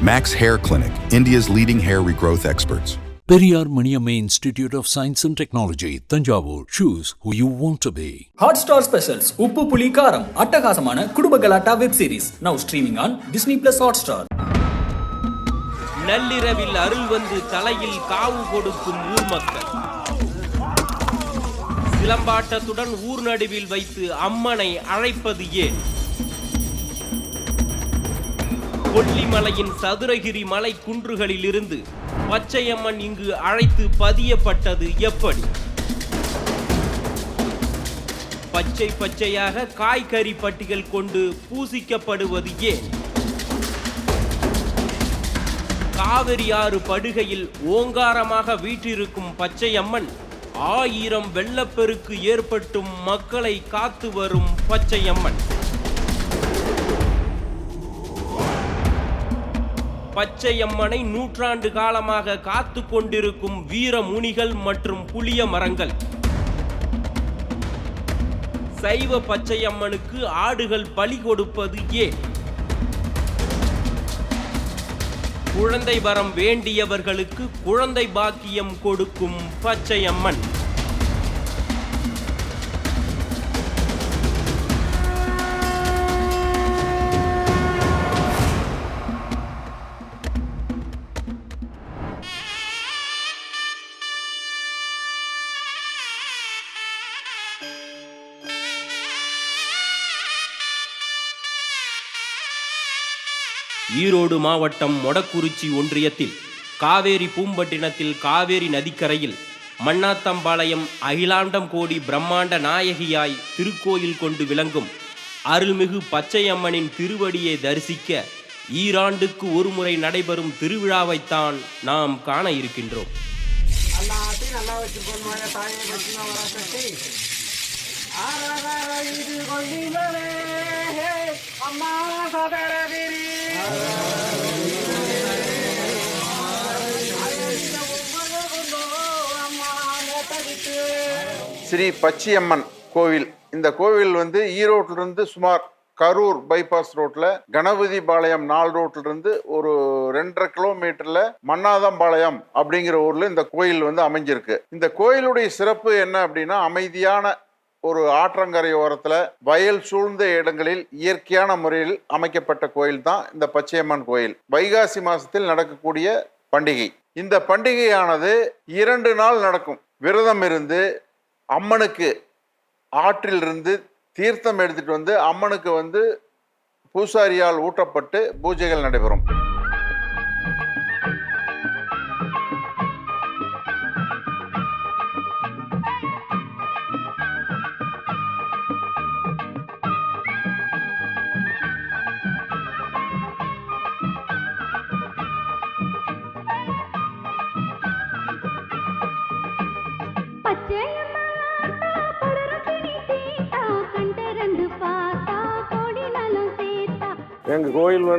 Max Hair Clinic, India's leading hair regrowth experts. Periyar Maniamma Institute of Science and Technology, Tanjavur. Choose who you want to be. Hotstar specials Uppu Puli Kaaram அட்டகாசமான குடும்ப கலாட்டா web series now streaming on Disney plus Hotstar நள்ளிரவில் அருள் வந்து தலையில் காவு கொடுக்கும் ஊர் மக்கள் சிலம்பாட்டத்துடன் ஊர் நடுவில் வைத்து அம்மனை அழைப்பது ஏன் கொல்லிமலையின் சதுரகிரி மலை குன்றுகளில் இருந்து பச்சையம்மன் இங்கு அழைத்து பதியப்பட்டது எப்படி? பச்சை பச்சையாக காய்கறி பட்டிகள் கொண்டு பூசிக்கப்படுவது ஏன்? காவிரி ஆறு படுகையில் ஓங்காரமாக வீற்றிருக்கும் பச்சையம்மன் ஆயிரம் வெள்ளப்பெருக்கு ஏற்பட்டும் மக்களை காத்து வரும் பச்சையம்மன். பச்சையம்மனை நூற்றாண்டு காலமாக காத்து கொண்டிருக்கும் வீர முனிகள் மற்றும் புளிய மரங்கள். சைவ பச்சையம்மனுக்கு ஆடுகள் பலி கொடுப்பது ஏன்? குழந்தை வரம் வேண்டியவர்களுக்கு குழந்தை பாக்கியம் கொடுக்கும் பச்சையம்மன். ஈரோடு மாவட்டம் மொடக்குறிச்சி ஒன்றியத்தில் காவேரி பூம்பட்டினத்தில் காவேரி நதிக்கரையில் மண்ணாத்தம்பாளையம் அகிலாண்டம் கோடி பிரம்மாண்ட நாயகியாய் திருக்கோயில் கொண்டு விளங்கும் அருள்மிகு பச்சையம்மனின் திருவடியை தரிசிக்க ஈராண்டுக்கு ஒருமுறை நடைபெறும் திருவிழாவைத்தான் நாம் காண இருக்கின்றோம். இது கொள்ளிமலே அம்மா சதரகிரி ஸ்ரீ பச்சியம்மன் கோவில். இந்த கோவில் வந்து ஈரோட்டிலிருந்து சுமார் கரூர் பைபாஸ் ரோட்ல கணபதி பாளையம் நாள் ரோட்ல இருந்து ஒரு ரெண்டரை கிலோமீட்டர்ல மன்னாதம்பாளையம் அப்படிங்கிற ஊர்ல இந்த கோயில் வந்து அமைஞ்சிருக்கு. இந்த கோயிலுடைய சிறப்பு என்ன அப்படின்னா அமைதியான ஒரு ஆற்றங்கரை ஓரத்தில் வயல் சூழ்ந்த இடங்களில் இயற்கையான முறையில் அமைக்கப்பட்ட கோயில் தான் இந்த பச்சையம்மன் கோயில். வைகாசி மாசத்தில் நடக்கக்கூடிய பண்டிகை. இந்த பண்டிகையானது இரண்டு நாள் நடக்கும். விரதம் இருந்து அம்மனுக்கு ஆற்றிலிருந்து தீர்த்தம் எடுத்துட்டு வந்து அம்மனுக்கு வந்து பூசாரியால் ஊட்டப்பட்டு பூஜைகள் நடைபெறும்.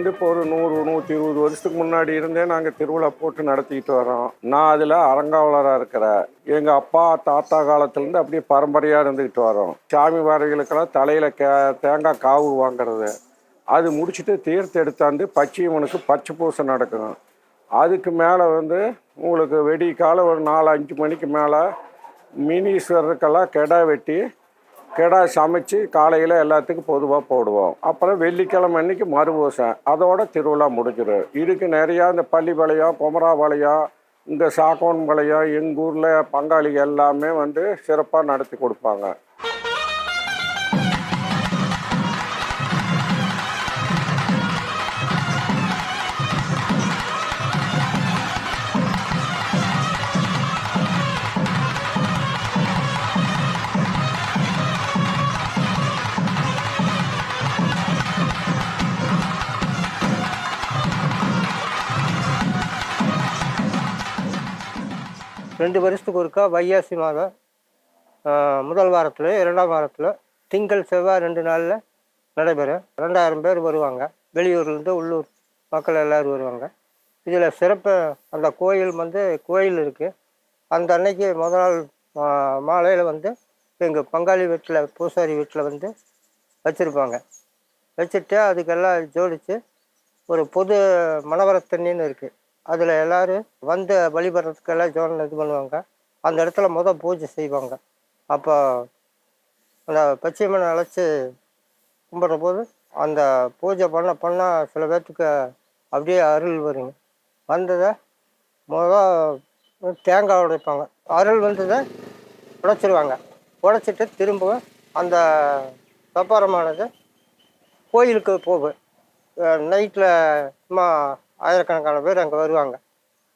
வந்து இப்போ ஒரு நூறு நூற்றி இருபது வருஷத்துக்கு முன்னாடி இருந்தே நாங்கள் திருவிழா போட்டு நடத்திக்கிட்டு வரோம் நான் அதில் அறங்காவலராக இருக்கிறேன். எங்கள் அப்பா தாத்தா காலத்துலேருந்து அப்படியே பரம்பரையாக இருந்துக்கிட்டு வரோம் சாமி வாரிகளுக்கெல்லாம் தலையில் கே தேங்காய் காவு வாங்குறது. அது முடிச்சுட்டு தீர்த்து எடுத்தாந்து பச்சையம்மனுக்கு பச்சை பூசை நடக்கும். அதுக்கு மேலே வந்து உங்களுக்கு வெடி காலை ஒரு நாலு அஞ்சு மணிக்கு மேலே மினீஸ்வரருக்கெல்லாம் கெடா வெட்டி கிடா சமைச்சு காலையில் எல்லாத்துக்கும் பொதுவாக போடுவோம். அப்புறம் வெள்ளிக்கிழமை அன்னைக்கு மறுபூசம் அதோட திருவிழா முடிஞ்சிடும் இதுக்கு நிறையா இந்த பள்ளி வளையம் குமராபாளையம் இந்த சாக்கோன் பாளையம் எங்கள் ஊரில் பங்காளிகள் எல்லாமே வந்து சிறப்பாக நடத்தி கொடுப்பாங்க. ரெண்டு வருஷத்துக்கு ஒருக்கா வைகாசி மாதம் முதல் வாரத்தில் இரண்டாம் வாரத்தில் திங்கள் செவ்வாய் ரெண்டு நாளில் நடைபெறும். ரெண்டாயிரம் பேர் வருவாங்க. வெளியூர்லேருந்து உள்ளூர் மக்கள் எல்லோரும் வருவாங்க. இதில் சிறப்பு அந்த கோயில் வந்து கோயில் இருக்குது அந்த அன்னைக்கு முத நாள் மாலையில் வந்து எங்கள் பங்காளி வீட்டில் பூசாரி வீட்டில் வந்து வச்சுருப்பாங்க. வச்சுட்டு அதுக்கெல்லாம் ஜோடித்து ஒரு பொது மணவரத்தண்ணின்னு இருக்குது அதில் எல்லோரும் வந்து வழிபடுறதுக்கெல்லாம் ஜோன் இது பண்ணுவாங்க. அந்த இடத்துல மொதல் பூஜை செய்வாங்க. அப்போ அந்த பச்சையம்மனை அழைச்சி கும்பிட்ற போது அந்த பூஜை பண்ண பண்ணால் சில பேர்த்துக்கு அப்படியே அருள் வருங்க வந்ததை முத தேங்காய் உடைப்பாங்க. அருள் வந்ததை உடைச்சிருவாங்க. உடைச்சிட்டு திரும்பவும் அந்த சப்பாரமானது கோயிலுக்கு போகும். நைட்டில் சும்மா ஆயிரக்கணக்கான பேர் அங்கே வருவாங்க.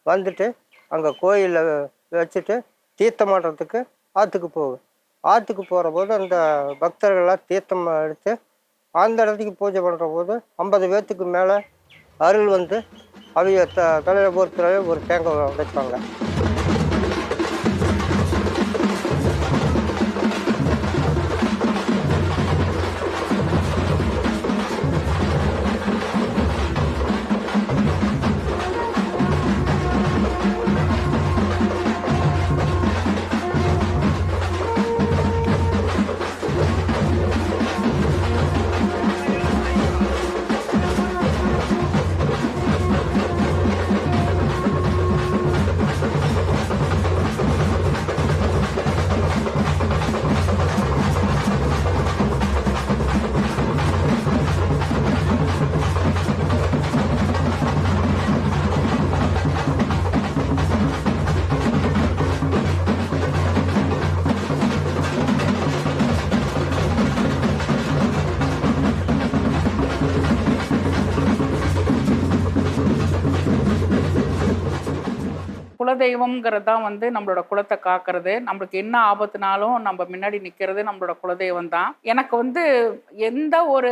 வந்துட்டு அங்கே கோயிலில் வச்சுட்டு தீர்த்தமாடுறதுக்கு ஆற்றுக்கு போகும். ஆற்றுக்கு போகிற போது அந்த பக்தர்கள்லாம் தீர்த்தம் எடுத்து அந்த இடத்துக்கு பூஜை பண்ணுற போது ஐம்பது பேர்த்துக்கு மேலே அருள் வந்து அவங்க த தலையில் பொறுத்தளவு ஒரு தேங்காய் உடைப்பாங்க. குலதெய்வம்ங்கிறது தான் வந்து நம்மளோட குலத்தை காக்கிறது. நம்மளுக்கு என்ன ஆபத்துனாலும் நம்ம முன்னாடி நிற்கிறது நம்மளோட குலதெய்வம் தான். எனக்கு வந்து எந்த ஒரு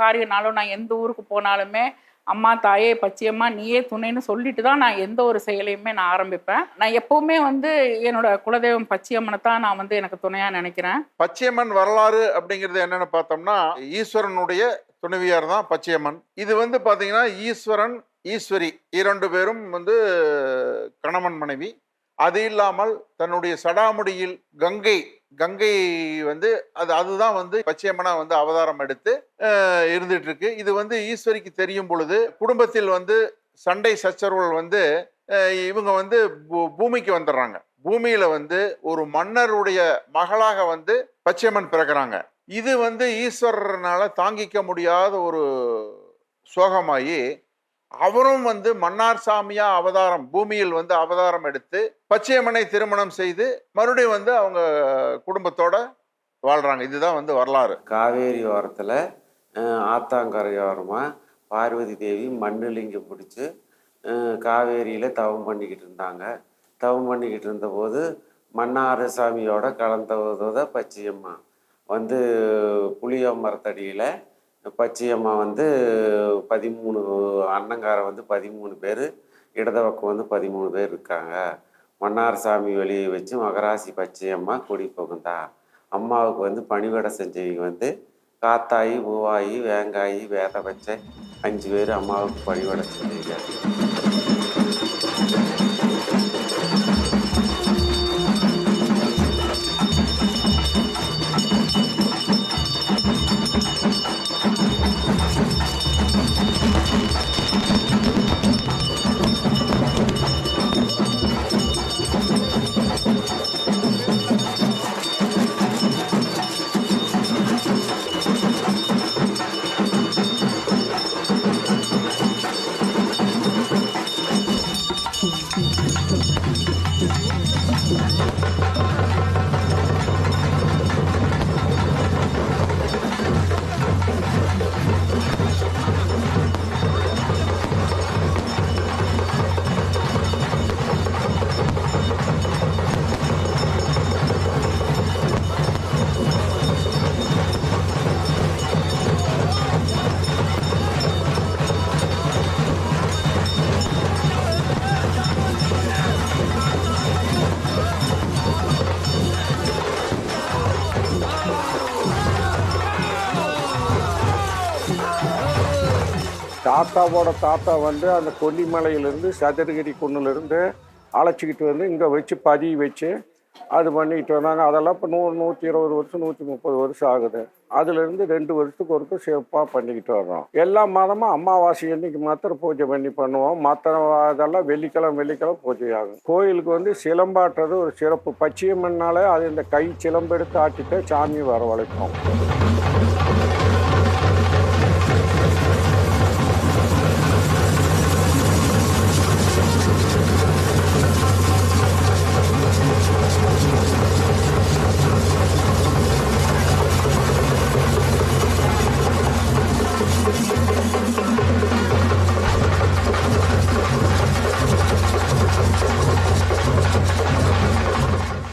காரியம்னாலும் நான் எந்த ஊருக்கு போனாலுமே அம்மா தாயே பச்சையம்மா நீயே துணைன்னு சொல்லிட்டு தான் நான் எந்த ஒரு செயலையுமே நான் ஆரம்பிப்பேன். நான் எப்பவுமே வந்து என்னோட குலதெய்வம் பச்சையம்மனை தான் நான் வந்து எனக்கு துணையாக நினைக்கிறேன். பச்சையம்மன் வரலாறு அப்படிங்கிறது என்னன்னு பார்த்தோம்னா ஈஸ்வரனுடைய துணைவியார் தான் பச்சையம்மன். இது வந்து பார்த்தீங்கன்னா ஈஸ்வரன் ஈஸ்வரி இரண்டு பேரும் வந்து கணவன் மனைவி. அது இல்லாமல் தன்னுடைய சடாமுடியில் கங்கை கங்கை வந்து அது அதுதான் வந்து பச்சையம்மனா வந்து அவதாரம் எடுத்து இருந்துட்டு இருக்கு இது வந்து ஈஸ்வரிக்கு தெரியும் பொழுது குடும்பத்தில் வந்து சண்டை சச்சரவுகள் வந்து இவங்க வந்து பூ- பூமிக்கு வந்துடுறாங்க. பூமியில வந்து ஒரு மன்னருடைய மகளாக வந்து பச்சையம்மன் பிறக்கிறாங்க. இது வந்து ஈஸ்வரனால் தாங்கிக்க முடியாத ஒரு சோகமாயி அவரும் வந்து மன்னார் சாமியா அவதாரம் பூமியில் வந்து அவதாரம் எடுத்து பச்சையம்மனை திருமணம் செய்து மறுபடியும் வந்து அவங்க குடும்பத்தோட வாழ்றாங்க. இதுதான் வந்து வரலாறு. காவேரி ஓரத்தில் ஆத்தாங்கரையோரமாக பார்வதி தேவி மண்ணுலிங்கம் பிடிச்சி காவேரியில் தவம் பண்ணிக்கிட்டு இருந்தாங்க. தவம் பண்ணிக்கிட்டு இருந்தபோது மன்னார சாமியோட கலந்ததை பச்சையம்மா வந்து புளிய மரத்தடியில் பச்சையம்மா வந்து பதிமூணு அண்ணங்கார வந்து பதிமூணு பேர் இடது பக்கம் வந்து பதிமூணு பேர் இருக்காங்க. மன்னார் சாமி வெளியே வச்சு மகராசி பச்சையம்மா கொடி புகுந்தா. அம்மாவுக்கு வந்து பணிவிடை செஞ்சவங்க வந்து காத்தாயி பூவாயி வேங்காயி வேத பச்சை அஞ்சு பேர் அம்மாவுக்கு பணிவிடை செஞ்சவங்க. தாத்தாவோட தாத்தா வந்து அந்த கொல்லிமலையிலேருந்து சதுரகிரி குன்னிலேருந்து அழைச்சிக்கிட்டு வந்து இங்கே வச்சு பதிய வச்சு அது பண்ணிக்கிட்டு வந்தாங்க. அதெல்லாம் இப்போ நூறு நூற்றி இருபது வருஷம் நூற்றி முப்பது வருஷம் ஆகுது. அதுலேருந்து ரெண்டு வருஷத்துக்கு ஒருத்தர் சிறப்பாக பண்ணிக்கிட்டு வர்றோம். எல்லா மாதமும் அமாவாசை அன்னைக்கு மாத்திரம் பூஜை பண்ணி பண்ணுவோம். மற்ற இதெல்லாம் வெள்ளிக்கிழமை வெள்ளிக்கிழமை பூஜை ஆகும் கோயிலுக்கு வந்து சிலம்பாட்டுறது ஒரு சிறப்பு. பச்சையம்மன்னாலே அது இந்த கை சிலம்பெடுத்து ஆட்டிட்டு சாமி வரவழைப்போம்.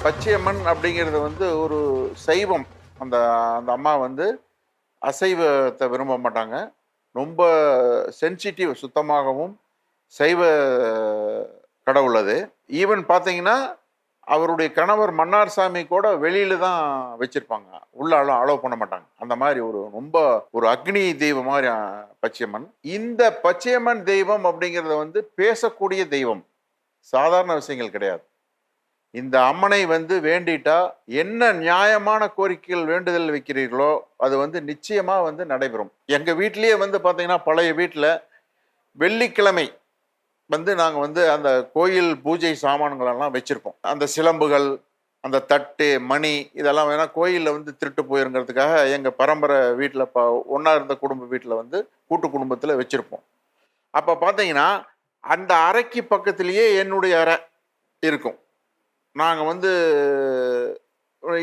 பச்சையம்மன் அப்படிங்கிறது வந்து ஒரு சைவம். அந்த அந்த அம்மா வந்து அசைவத்தை விரும்ப மாட்டாங்க. ரொம்ப சென்சிட்டிவ் சுத்தமாகவும் சைவ கடவுள் அது ஈவன் பார்த்தீங்கன்னா அவருடைய கணவர் மன்னார் சாமி கூட வெளியில தான் வச்சிருப்பாங்க. உள்ள அலோவ் பண்ண மாட்டாங்க. அந்த மாதிரி ஒரு ரொம்ப ஒரு அக்னி தெய்வம் மாதிரி பச்சையம்மன். இந்த பச்சையம்மன் தெய்வம் அப்படிங்கிறத வந்து பேசக்கூடிய தெய்வம். சாதாரண விஷயங்கள் கிடையாது. இந்த அம்மனை வந்து வேண்டிட்டா என்ன நியாயமான கோரிக்கைகள் வேண்டுதல் வைக்கிறீர்களோ அது வந்து நிச்சயமாக வந்து நடைபெறும். எங்கள் வீட்லேயே வந்து பார்த்தீங்கன்னா பழைய வீட்டில் வெள்ளிக்கிழமை வந்து நாங்கள் வந்து அந்த கோயில் பூஜை சாமான்களெல்லாம் வச்சுருப்போம். அந்த சிலம்புகள் அந்த தட்டு மணி இதெல்லாம் வேணால் கோயிலில் வந்து திருட்டு போயிருங்கிறதுக்காக எங்கள் பரம்பரை வீட்டில் பா ஒன்றா இருந்த குடும்ப வீட்டில் வந்து கூட்டு குடும்பத்தில் வச்சுருப்போம். அப்போ பார்த்தீங்கன்னா அந்த அறைக்கு பக்கத்துலேயே என்னுடைய அறை இருக்கும். நாங்கள் வந்து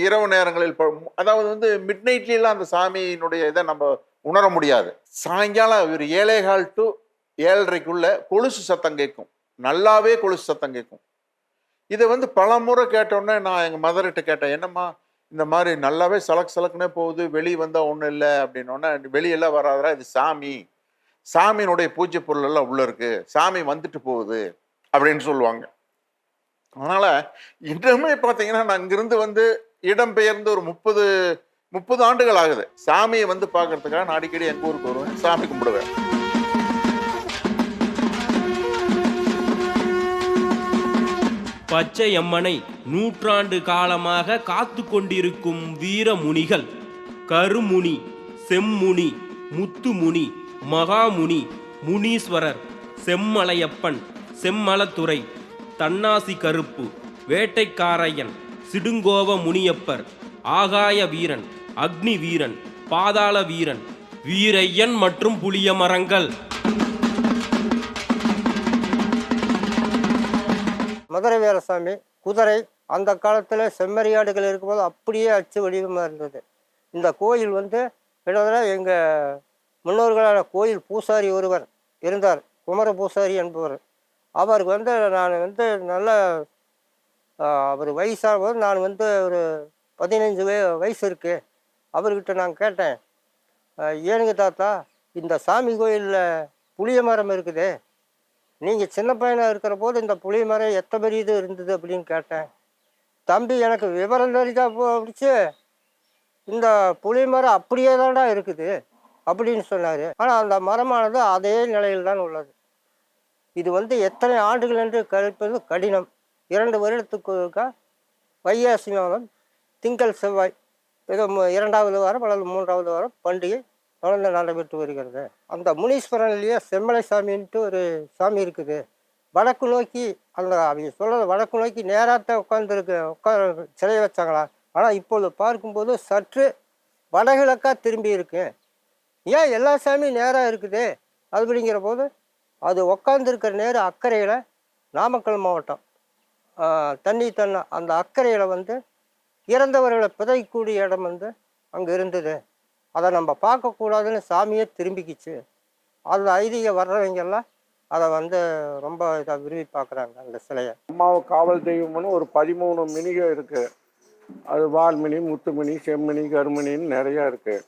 இரவு நேரங்களில் அதாவது வந்து மிட் நைட்லாம் அந்த சாமியினுடைய இதை நம்ம உணர முடியாது. சாயங்காலம் ஒரு ஏழேகால் டு ஏழரைக்குள்ள கொலுசு சத்தம் கேட்கும். நல்லாவே கொலுசு சத்தம் கேட்கும். இதை வந்து பல முறை கேட்டோன்னே நான் எங்கள் மதர்கிட்ட கேட்டேன் என்னம்மா இந்த மாதிரி நல்லாவே சலக் சலக்குனே போகுது வெளியே வந்தால் ஒன்றும் இல்லை அப்படின்னோடனே வெளியெல்லாம் வராதரா இது சாமி. சாமியினுடைய பூஜை பொருள் எல்லாம் இருக்குது சாமி வந்துட்டு போகுது அப்படின்னு சொல்லுவாங்க. அதனால் இன்னுமே பார்த்தீங்கன்னா நான் இங்கிருந்து வந்து இடம்பெயர்ந்து ஒரு முப்பது முப்பது ஆண்டுகள் ஆகுது. சாமியை வந்து பார்க்கறதுக்காக நான் அடிக்கடி எங்கள் ஊருக்கு வருவேன். சாமி கும்பிடுவேன். பச்சை அம்மனை நூற்றாண்டு காலமாக காத்து கொண்டிருக்கும் வீரமுனிகள் கருமுனி செம்முனி முத்துமுனி மகாமுனி முனீஸ்வரர் செம்மலையப்பன் செம்மலத்துறை தன்னாசி கருப்பு வேட்டைக்காரையன் சிடுங்கோவ முனியப்பர் ஆகாய வீரன் அக்னி வீரன் பாதாள வீரன் வீரையன் மற்றும் புளிய மரங்கள். மதுரை வீரசாமி குதிரை அந்த காலத்தில் செம்மறியாடுகள் இருக்கும்போது அப்படியே அச்சு வடிவமாக இருந்தது. இந்த கோயில் வந்து கிட்டத்தட்ட எங்கள் முன்னோர்களான கோயில் பூசாரி ஒருவர் இருந்தார் குமர பூசாரி என்பவர். அவருக்கு வந்து நான் வந்து நல்ல அவர் வயசாகும்போது நான் வந்து ஒரு பதினஞ்சு வய வயசு இருக்குது அவர்கிட்ட நான் கேட்டேன் ஏனுங்க தாத்தா இந்த சாமி கோயிலில் புளிய மரம் இருக்குது. நீங்கள் சின்ன பையனாக இருக்கிற போது இந்த புளிய மரம் எத்தனை பெரிய இது இருந்தது? அப்படின்னு கேட்டேன். தம்பி எனக்கு விவரம் தெரிஞ்சா போச்சு. இந்த புளிய மரம் அப்படியே தான்டா இருக்குது. அப்படின்னு சொன்னார். ஆனால் அந்த மரமானது அதே நிலையில் தான் உள்ளது. இது வந்து எத்தனை ஆண்டுகள் என்று கழிப்பது கடினம். இரண்டு வருடத்துக்கு வைகாசி மாதம் திங்கள் செவ்வாய் ஏதோ இரண்டாவது வாரம் அல்லது மூன்றாவது வாரம் பண்டிகை தொடர்ந்து நடைபெற்று வருகிறது. அந்த முனீஸ்வரன்லேயே செம்மலை சாமின்ட்டு ஒரு சாமி இருக்குது. வடக்கு நோக்கி அந்த அவங்க சொல்கிறது வடக்கு நோக்கி நேராக உட்காந்துருக்கு உட்கார சிலையை வச்சாங்களா? ஆனால் இப்பொழுது பார்க்கும்போது சற்று வடகிழக்காக திரும்பி இருக்கு ஏன் எல்லா சாமியும் நேராக இருக்குது? அப்படிங்கிற போது அது உட்காந்துருக்கிற நேரம் அக்கறையில் நாமக்கல் மாவட்டம். தண்ணி தன்னை அந்த அக்கறையில் வந்து இறந்தவர்களை புதைக்கக்கூடிய இடம் வந்து அங்கே இருந்தது. அதை நம்ம பார்க்கக்கூடாதுன்னு சாமியே திரும்பிக்கிச்சு. அதில் ஐதீக வர்றவங்கெல்லாம் அதை வந்து ரொம்ப இதாக விரும்பி பார்க்குறாங்க அந்த சிலையை. அம்மாவை காவல் தெய்வம்னு ஒரு பதிமூணு மினிகள் இருக்குது அது வால்மினி முத்துமணி செம்மணி கருமினின்னு நிறையா இருக்குது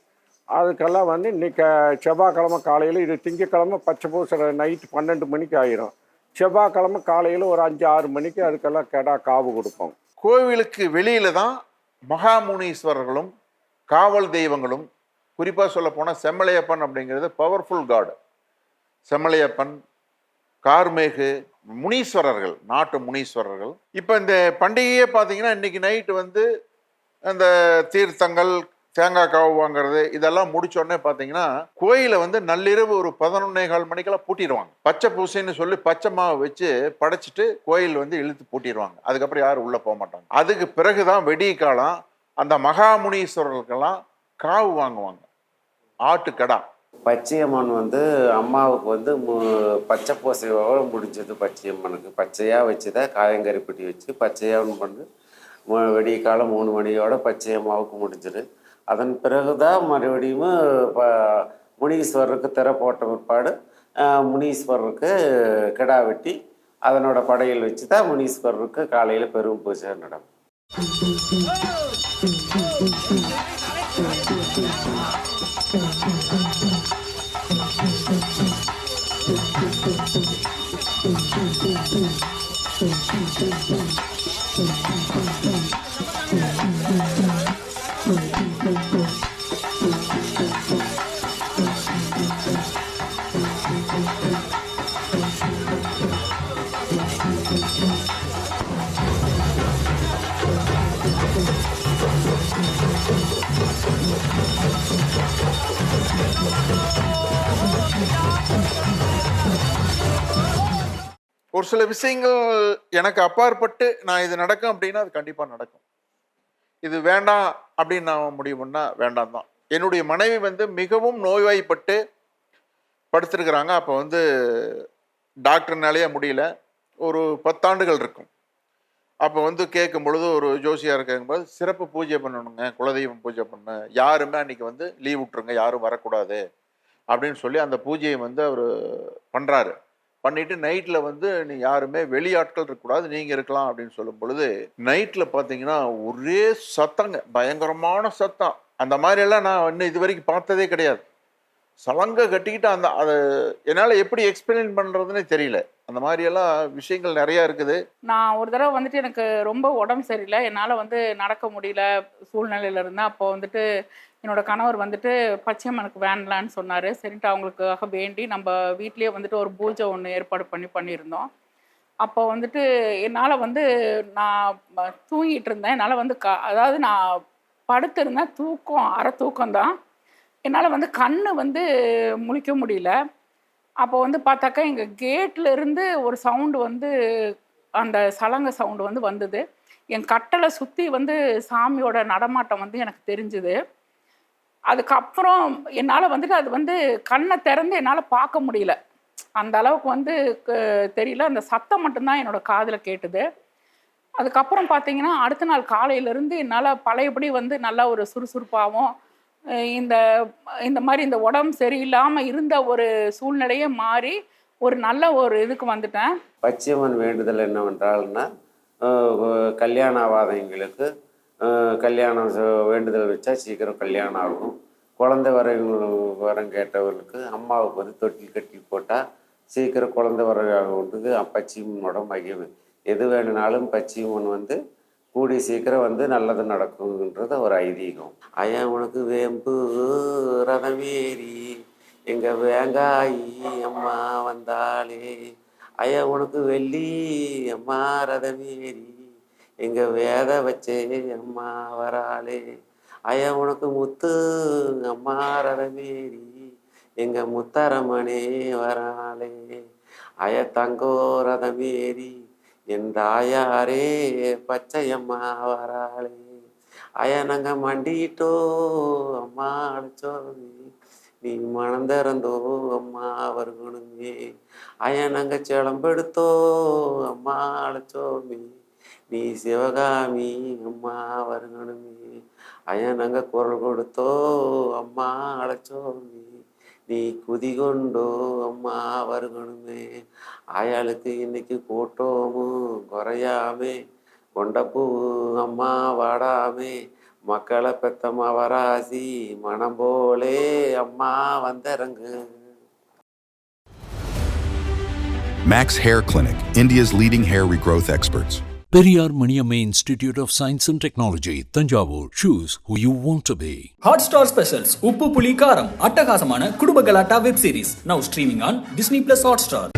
அதுக்கெல்லாம் வந்து இன்னைக்கு செவ்வாய்க்கிழமை காலையில் இது திங்கக்கிழமை பச்சை பூசை நைட்டு பன்னெண்டு மணிக்கு ஆயிரும். செவ்வாய்க்கிழமை காலையில் ஒரு அஞ்சு ஆறு மணிக்கு அதுக்கெல்லாம் கெடா காவு கொடுப்போம். கோவிலுக்கு வெளியில தான் மகாமுனீஸ்வரர்களும் காவல் தெய்வங்களும் குறிப்பாக சொல்ல போனால் செம்மலையப்பன் அப்படிங்கிறது பவர்ஃபுல் காடு செம்மலையப்பன் கார்மேகு முனீஸ்வரர்கள் நாட்டு முனீஸ்வரர்கள். இப்போ இந்த பண்டிகையே பார்த்தீங்கன்னா இன்னைக்கு நைட்டு வந்து அந்த தீர்த்தங்கள் தேங்காய் காவு வாங்குறது இதெல்லாம் முடிச்சோடனே பார்த்தீங்கன்னா கோயிலை வந்து நள்ளிரவு ஒரு பதினொன்னே கால் மணிக்கெல்லாம் பூட்டிடுவாங்க. பச்சை பூசைன்னு சொல்லி பச்சை மாவு வச்சு படைச்சிட்டு கோயில் வந்து இழுத்து பூட்டிடுவாங்க. அதுக்கப்புறம் யாரும் உள்ளே போக மாட்டாங்க. அதுக்கு பிறகுதான் வெடி காலம் அந்த மகாமுனீஸ்வரர்களுக்கெல்லாம் காவு வாங்குவாங்க. ஆட்டுக்கடா. பச்சையம்மன் வந்து அம்மாவுக்கு வந்து மு- பச்சை பூசையோட முடிஞ்சது பச்சையம்மனுக்கு. பச்சையாக வச்சு தான் காயங்கரிப்பட்டி வச்சு பச்சையாக பண்ணு மு- விடிய காலம் மூணு மணியோட பச்சையம்மாவுக்கு முடிஞ்சிடு. அதன் பிறகு தான் மறுபடியும் ப முனீஸ்வரருக்கு திரை போட்ட பிற்பாடு முனீஸ்வரருக்கு கிடா வெட்டி அதனோட படையல் வச்சு தான் முனீஸ்வரருக்கு காலையில் பெரும் பூஜை நடக்கும். ஒரு சில விஷயங்கள் எனக்கு அப்பாற்பட்டு நான் இது நடக்கும் அப்படின்னா அது கண்டிப்பாக நடக்கும். இது வேண்டாம் அப்படின்னு நான் முடியும்னா வேண்டாம் தான். என்னுடைய மனைவி வந்து மிகவும் நோய்வாய்ப்பட்டு படுத்திருக்கிறாங்க. அப்போ வந்து டாக்டர்னாலேயே முடியல. ஒரு பத்தாண்டுகள் இருக்கும். அப்போ வந்து கேட்கும் பொழுது ஒரு ஜோசியாக கேட்கும்போது சிறப்பு பூஜை பண்ணணுங்க குலதெய்வம் பூஜை பண்ண. யாருமே அன்னைக்கு வந்து லீவ் விட்டுருங்க யாரும் வரக்கூடாது. அப்படின்னு சொல்லி அந்த பூஜையை வந்து அவர் பண்ணுறாரு பண்ணிட்டு நைட்டில் வந்து நீ யாருமே வெளியாட்கள் இருக்கக்கூடாது நீங்கள் இருக்கலாம் அப்படின்னு சொல்லும் பொழுது நைட்டில் பார்த்தீங்கன்னா ஒரே சத்தங்க பயங்கரமான சத்தம். அந்த மாதிரியெல்லாம் நான் இன்னும் இது வரைக்கும் பார்த்ததே கிடையாது. சலங்கை கட்டிக்கிட்டு அந்த அதை என்னால் எப்படி எக்ஸ்பிளைன் பண்ணுறதுனே தெரியல. அந்த மாதிரியெல்லாம் விஷயங்கள் நிறையா இருக்குது. நான் ஒரு தடவை வந்துட்டு எனக்கு ரொம்ப உடம்பு சரியில்லை. என்னால் வந்து நடக்க முடியல சூழ்நிலையில் இருந்தேன். அப்போ வந்துட்டு என்னோட கணவர் வந்துட்டு பச்சையம்மனுக்கு வேண்டலான்னு சொன்னார். சரின்ட்டு அவங்களுக்காக வேண்டி நம்ம வீட்லேயே வந்துட்டு ஒரு பூஜை ஒன்று ஏற்பாடு பண்ணி பண்ணியிருந்தோம். அப்போ வந்துட்டு என்னால் வந்து நான் தூங்கிட்டு இருந்தேன். என்னால் வந்து க அதாவது நான் படுத்திருந்தேன். தூக்கம் அரை தூக்கம்தான். என்னால் வந்து கண் வந்து முழிக்க முடியல. அப்போ வந்து பார்த்தாக்கா எங்கள் கேட்டில் இருந்து ஒரு சவுண்டு வந்து அந்த சலங்க சவுண்டு வந்து வந்தது. என் கட்டளை சுற்றி வந்து சாமியோட நடமாட்டம் வந்து எனக்கு தெரிஞ்சுது. அதுக்கப்புறம் என்னால் வந்துட்டு அது வந்து கண்ணை திறந்து என்னால் பார்க்க முடியல. அந்த அளவுக்கு வந்து க- தெரியல. அந்த சத்தம் மட்டும்தான் என்னோட காதில் கேட்டுது. அதுக்கப்புறம் பார்த்தீங்கன்னா அடுத்த நாள் காலையிலேருந்து என்னால் பழையபடி வந்து நல்லா ஒரு சுறுசுறுப்பாகவும் இந்த இந்த மாதிரி இந்த உடம்பு சரியில்லாமல் இருந்த ஒரு சூழ்நிலையே மாறி ஒரு நல்ல ஒரு இதுக்கு வந்துட்டேன். பச்சையம்மன் வேண்டுதல் என்னவென்றால்னா கல்யாணம் கல்யாண ஆகாதவங்களுக்கு கல்யாணம் ச- வேண்டுதல் வச்சா சீக்கிரம் கல்யாணம் ஆகும். குழந்தை வர வரம் கேட்டவர்களுக்கு அம்மாவுக்கு வந்து தொட்டில் கட்டி போட்டால் சீக்கிரம் குழந்தை வர உண்டுது. பச்சையம்மனோட மகிமை. எது வேணுனாலும் பச்சையம்மன் வந்து கூடி சீக்கிரம் வந்து நல்லது நடக்கும்ன்றது ஒரு ஐதீகம். ஐயா உனக்கு வேம்பு ரதமேரி எங்க வேங்காயி அம்மா வந்தாளே. ஐயா உனக்கு வெள்ளி அம்மா ரதமேரி எங்க வேத வச்சே அம்மா வராளே. ஐயா உனக்கு முத்து அம்மா ரதமேரி எங்க முத்தரமணே வராளே. ஐயா தங்கோ ரதமேரி என் தாயாரே பச்சையம்மா வராளே அயனங்க மண்டிட்டோ அம்மா அழைச்சோமே நீ மணந்திறந்தோ அம்மா வருகணுமே அயனங்க நாங்க சிலம்பெடுத்தோ அம்மா அழைச்சோமே நீ சிவகாமி அம்மா வருகணுமே அயனங்க குரல் கொடுத்தோ அம்மா அழைச்சோமே நீ குதி கொண்டோ அம்மா வருகணுமே. ஆயாளுக்கு இன்னைக்கு கூட்டமும் குறையாமே. கொண்டப்பூ அம்மா வாடாமே. மக்களை பெத்தம்மா வராசி மனம் போலே அம்மா வந்திறங்கு. Max Hair Clinic, India's leading hair regrowth experts. Periyar Maniammai Institute of Science and Technology Thanjavur choose who you want to be Hotstar specials Uppu Puli Kaaram அட்டகாசமான குடும்ப கலாட்டா web series now streaming on Disney plus Hotstar